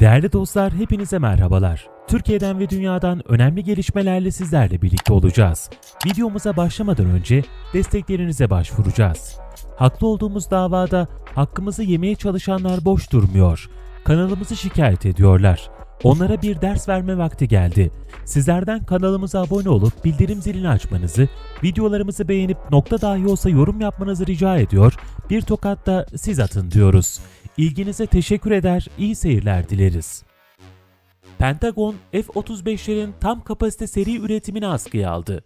Değerli dostlar hepinize merhabalar. Türkiye'den ve dünyadan önemli gelişmelerle sizlerle birlikte olacağız. Videomuza başlamadan önce desteklerinize başvuracağız. Haklı olduğumuz davada hakkımızı yemeye çalışanlar boş durmuyor. Kanalımızı şikayet ediyorlar. Onlara bir ders verme vakti geldi. Sizlerden kanalımıza abone olup bildirim zilini açmanızı, videolarımızı beğenip nokta dahi olsa yorum yapmanızı rica ediyor. Bir tokat da siz atın diyoruz. İlginize teşekkür eder, iyi seyirler dileriz. Pentagon F-35'lerin tam kapasite seri üretimini askıya aldı.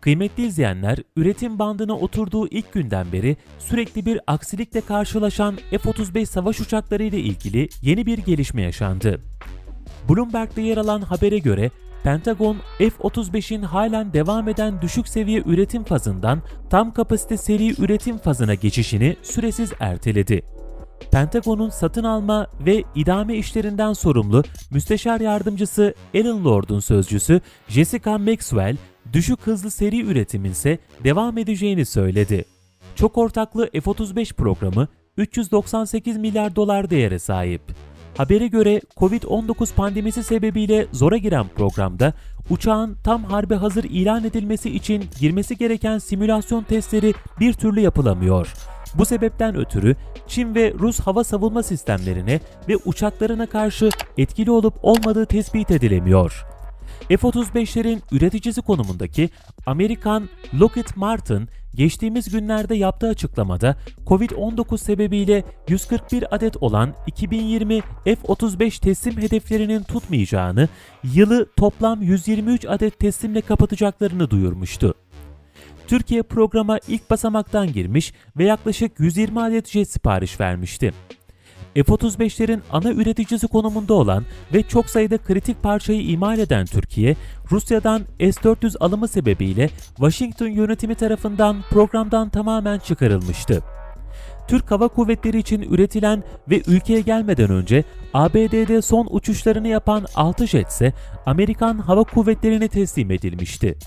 Kıymetli izleyenler, üretim bandına oturduğu ilk günden beri sürekli bir aksilikle karşılaşan F-35 savaş uçakları ile ilgili yeni bir gelişme yaşandı. Bloomberg'de yer alan habere göre Pentagon F-35'in halen devam eden düşük seviye üretim fazından tam kapasite seri üretim fazına geçişini süresiz erteledi. Pentagon'un satın alma ve idame işlerinden sorumlu Müsteşar Yardımcısı Alan Lord'un sözcüsü Jessica Maxwell, düşük hızlı seri üretimin ise devam edeceğini söyledi. Çok ortaklı F-35 programı 398 milyar dolar değere sahip. Habere göre Covid-19 pandemisi sebebiyle zora giren programda uçağın tam harbe hazır ilan edilmesi için girmesi gereken simülasyon testleri bir türlü yapılamıyor. Bu sebepten ötürü Çin ve Rus hava savunma sistemlerine ve uçaklarına karşı etkili olup olmadığı tespit edilemiyor. F-35'lerin üreticisi konumundaki Amerikan Lockheed Martin geçtiğimiz günlerde yaptığı açıklamada Covid-19 sebebiyle 141 adet olan 2020 F-35 teslim hedeflerinin tutmayacağını, yılı toplam 123 adet teslimle kapatacaklarını duyurmuştu. Türkiye programa ilk basamaktan girmiş ve yaklaşık 120 adet jet sipariş vermişti. F-35'lerin ana üreticisi konumunda olan ve çok sayıda kritik parçayı imal eden Türkiye, Rusya'dan S-400 alımı sebebiyle Washington yönetimi tarafından programdan tamamen çıkarılmıştı. Türk Hava Kuvvetleri için üretilen ve ülkeye gelmeden önce ABD'de son uçuşlarını yapan 6 jet ise Amerikan Hava Kuvvetleri'ne teslim edilmişti.